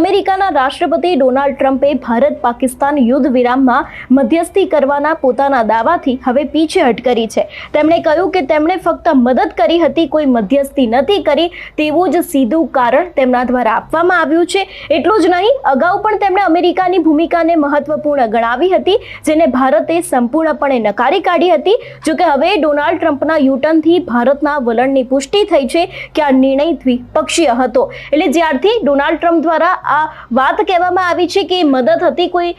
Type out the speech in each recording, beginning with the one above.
અમેરિકાના રાષ્ટ્રપતિ ડોનાલ્ડ ટ્રમ્પે ભારત પાકિસ્તાન યુદ્ધ વિરામમાં મધ્યસ્થી કરવાના પોતાના દાવાથી હવે પીછેહટ કરી છે. તેમણે કહ્યું કે તેમણે ફક્ત મદદ કરી હતી, કોઈ મધ્યસ્થી નથી કરી, તેવું જ સીધું કારણ તેમના દ્વારા આપવામાં આવ્યું છે. એટલું જ નહીં, અગાઉ પણ તેમણે અમેરિકાની ભૂમિકાને મહત્વપૂર્ણ ગણાવી હતી, જેને ભારતે સંપૂર્ણપણે નકારી કાઢી હતી. જોકે હવે ડોનાલ્ડ ટ્રમ્પના યુટર્નથી ભારતના વલણની પુષ્ટિ થઈ છે કે આ નિર્ણય દ્વિપક્ષીય હતો. એટલે જ્યારથી ડોનાલ્ડ ટ્રમ્પ દ્વારા આ વાત કહેવામાં આવી છે કે મદદ હતી કોઈ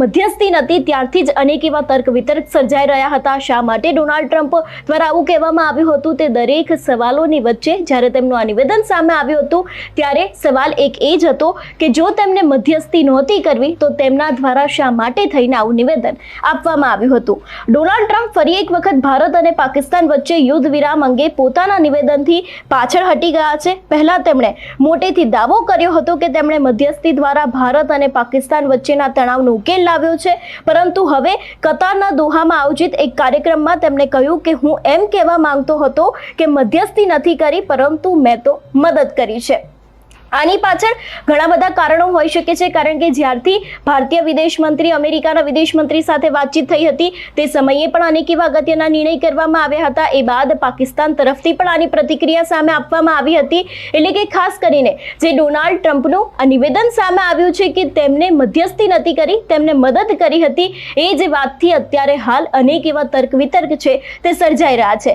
મધ્યસ્થી નથી, ત્યારથી જ અનેક એવા તર્ક વિતર્ક સર્જાઈ રહ્યા હતા. શા માટે ડોનાલ્ડ ટ્રમ્પ દ્વારા આવું કહેવામાં આવ્યું હતું? તે દરેક સવાલોની વચ્ચે જ્યારે તેમનું આ નિવેદન સામે આવ્યું હતું, ત્યારે સવાલ એક એ જ હતો કે જો તેમને મધ્યસ્થી નહોતી કરવી, તો તેમના દ્વારા શા માટે થઈને આવું નિવેદન આપવામાં આવ્યું હતું? ડોનાલ્ડ ટ્રમ્પ ફરી એક વખત ભારત અને પાકિસ્તાન વચ્ચે યુદ્ધ વિરામ અંગે પોતાના નિવેદનથી પાછળ હટી ગયા છે. પહેલા તેમણે મોટેથી દાવો કર્યો હતો કે તેમણે મધ્યસ્થી દ્વારા ભારત અને પાકિસ્તાન વચ્ચેના તણાવનો ઉકેલ લાવ્યો છે. પરંતુ હવે કતારના દોહામાં આયોજિત એક કાર્યક્રમમાં તેમણે કહ્યું કે હું એમ કહેવા માંગતો હતો કે મધ્યસ્થી નથી કરી, પરંતુ મેં તો મદદ કરી છે. આની પાછળ ઘણા બધા કારણો હોઈ શકે છે, કારણ કે જ્યારથી ભારતીય વિદેશ મંત્રી, અમેરિકાના વિદેશ મંત્રી સાથે વાતચીત થઈ હતી, તે સમયે પણ અનેક એવા અગત્યના નિર્ણય કરવામાં આવ્યા હતા, એ બાદ પાકિસ્તાન તરફથી પણ આની પ્રતિક્રિયા સામે આપવામાં આવી હતી. એટલે કે ખાસ કરીને જે ડોનાલ્ડ ટ્રમ્પનું આ નિવેદન સામે આવ્યું છે કે તેમને મધ્યસ્થી નથી કરી, તેમને મદદ કરી હતી, એ જે વાતથી અત્યારે હાલ અનેક એવા તર્ક વિતર્ક છે, તે સર્જાઈ રહ્યા છે.